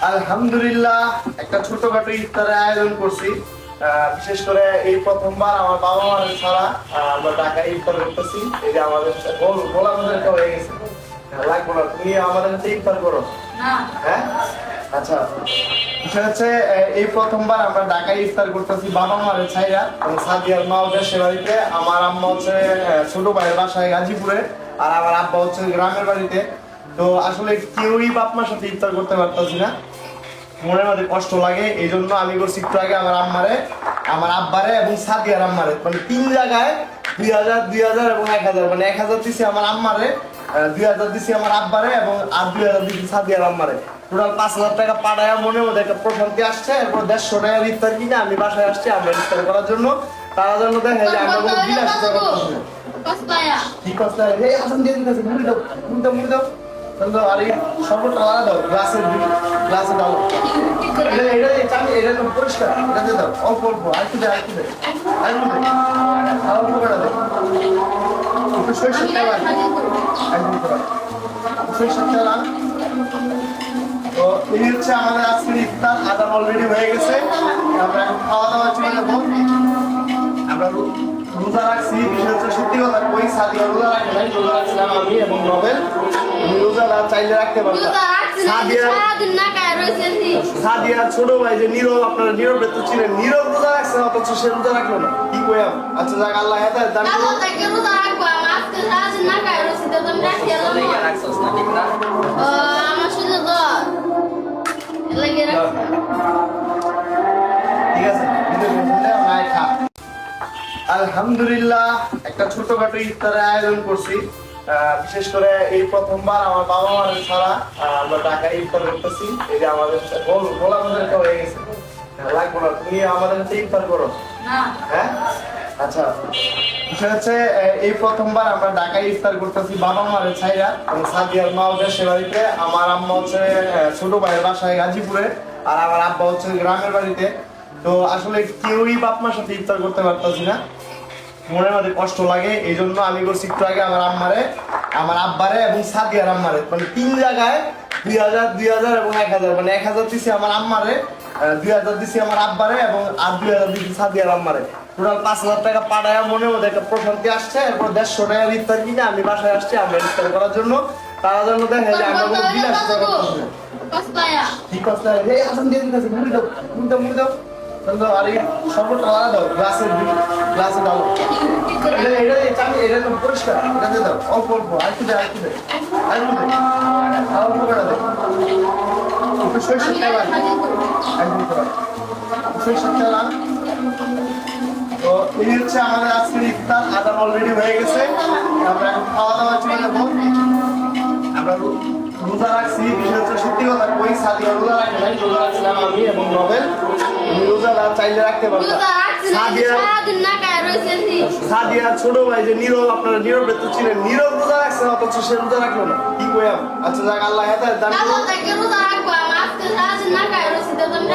আলহামদুলিল্লাহ একটা ছোটখাটো ইফতারের আয়োজন করছি। বিশেষ করে এই প্রথমবার আমার বাবা মার ছাড়া আমরা ঢাকায় ইফতার করতেছি। এই যে আমাদের গোল- হয়ে গেছে। লাগবো না তুমি আমাদের সাথে ইফতার করো। হ্যাঁ? আচ্ছা বিষয় হচ্ছে এই প্রথমবার আমরা ঢাকায় ইফতার করতেছি বাবা মারের ছাইরা সাদিয়ার মা সে বাড়িতে। আমার আম্মা হচ্ছে ছোট ভাইয়ের বাসায় গাজীপুরে আর আমার আব্বা হচ্ছে গ্রামের বাড়িতে। তো আসলে কেউই বাপ মার সাথে ইফতার করতে পারতেছি না। মনের মধ্যে কষ্ট লাগে এই জন্য আমি করছি একটু আগে আমার আম্মারে আমার আব্বারে এবং সাদিয়ার আম্মারে। মানে তিন জায়গায় দুই হাজার দুই হাজার এবং এক হাজার। মানে এক হাজার দিছি আমার আম্মারে দুই হাজার দিছি আমার আব্বারে এবং আর দুই হাজার দিছি সাদিয়ার আম্মারে। টোটাল পাঁচ হাজার টাকা পাঠায় মনের মধ্যে একটা প্রশান্তি আসছে এরপর দেড়শো টাকার ইফতার কিনে আমি বাসায় আসছি আমরা ইফতার করার জন্য। তার জন্য দেখে যে আমরা কোনো বিলাসিতা না। কসবায়া ঠিক আছে হাসান দিয়ে দিতেছে মুড়ি দাও মুড়ি দাও মুড়ি দাও, পরিষ্কার দাও, অল্প আর তো এই হচ্ছে আমাদের আজকের ইফতার আদান অলরেডি হয়ে গেছে। আমরা এখন খাওয়া দাওয়া চলে যাব। আমরা রোজা রাখছি, বিষয় হচ্ছে সত্যি কথা ওই সাদিয়া রোজা রোজা রাখছিলাম আমি এবং নবেল আমি রোজা চাইলে রাখতে পারতাম। সাদিয়া ছোট ভাই যে নীরব আপনারা নীরব তো ছিলেন নীরব রোজা রাখছেন অথচ সে রোজা রাখল না। কি কইয়াম আচ্ছা যাক আল্লাহ হেদায়েত দান করুন আমার আলহামদুলিল্লাহ একটা ছোটখাটো ইফতারের আয়োজন করছি। বিশেষ করে এই প্রথমবার আমার বাবা মার ছাড়া আমরা ঢাকায় ইফতার করতেছি। এই যে আমাদের গোল- গোলাম হোসেনটা হয়ে গেছে। হ্যাঁ, লাগবো না। তুমি আমাদের সাথে ইফতার করো। হ্যাঁ? আচ্ছা। বিষয় হচ্ছে এই প্রথমবার আমরা ঢাকায় ইফতার করতেছি বাবা মারের ছাইরা এবং সাদিয়ার মা ওদের সে বাড়িতে আমার আম্মা হচ্ছে ছোট ভাইয়ের বাসায় গাজীপুরে আর আমার আব্বা হচ্ছে গ্রামের বাড়িতে। তো আসলে কেউই বাপ মার সাথে ইফতার করতে পারতেছি না। মনের মধ্যে কষ্ট লাগে এই জন্য আমি করছি একটু আগে আমার আম্মারে আমার আব্বারে এবং সাদিয়ার আম্মারে। মানে তিন জায়গায় দুই হাজার দুই হাজার এবং এক হাজার। মানে এক হাজার দিছি আমার আম্মারে দুই হাজার দিছি আমার আব্বারে এবং আর দুই হাজার দিছি সাদিয়ার আম্মারে। টোটাল পাঁচ হাজার টাকা পাঠায় মনের মধ্যে একটা প্রশান্তি আসছে এরপর দেড়শো টাকা ইফতার কিনে আমি বাসায় আসছি আমরা ইফতার করার জন্য। তার জন্য দেখে যে আমরা কোনো বিলাসিতা করতেছি ঠিক আছে এই হাসান দিয়ে দিতেছে মুড়ি দাও মুড়ি দাও মুড়ি দাও। আর এই সর্বটা আলাদা দাও গ্লাসের গ্লাসে দাও। এটা এটা এটা পরিষ্কার দাও। অল্প অল্প আর একটু দে আর একটু আর একটু দে তো এই হচ্ছে আমাদের আজকের ইফতার, আদান অলরেডি হয়ে গেছে। আমরা এখন খাওয়া দাওয়া চলে যাব আমরা রোজা রাখছি। বিষয় হচ্ছে সত্যি কথা, ওই সাদিয়া রোজা রাখে নাই, রোজা রাখছিলাম আমি এবং নবেল আমি রোজা না চাইলে রাখতে না সাদিয়া ছোট ভাই যে নীরব আপনারা নীরব তো ছিলেন। নীরব রোজা রাখছে অথচ সে রোজা রাখল না। কি কইয়াম আচ্ছা যাক আল্লাহ হেদায়েত দান করুন রোজা রাখব আমার আজকে না তো তুমি